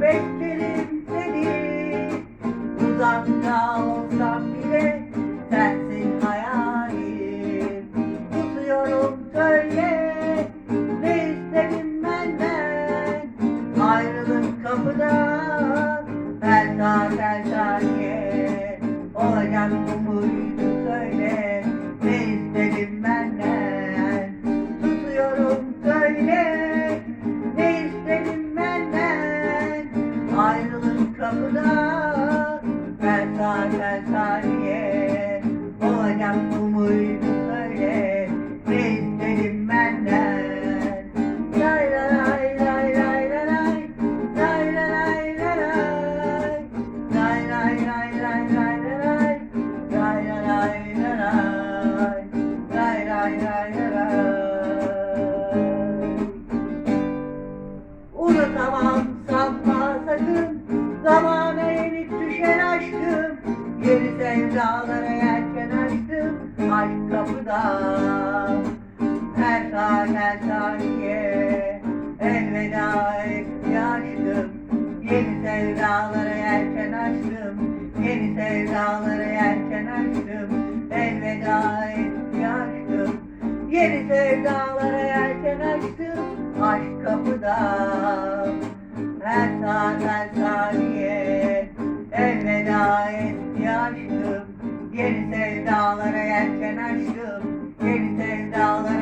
beklerim seni. Uzakta olsam bile sensin hayalim. Tutuyorum söyle ne istedin benden? Ayrılık kapıda her saat her saniye Olacak kapıda saat her saniye Olacak bu muydu söyle ne istedin benden lay Lay lay lay lay lay lay Sevdalara yelken açtım Aşk kapıda. Her saat her saniye Elveda etti aşkım. Yeni sevdalara yelken açtım Yeni sevdalara yelken açtım Elveda etti aşkım. Yeni sevdalara yelken açtım Aşk kapıda. Her saat her saniye yelken açtım sevdalara yelken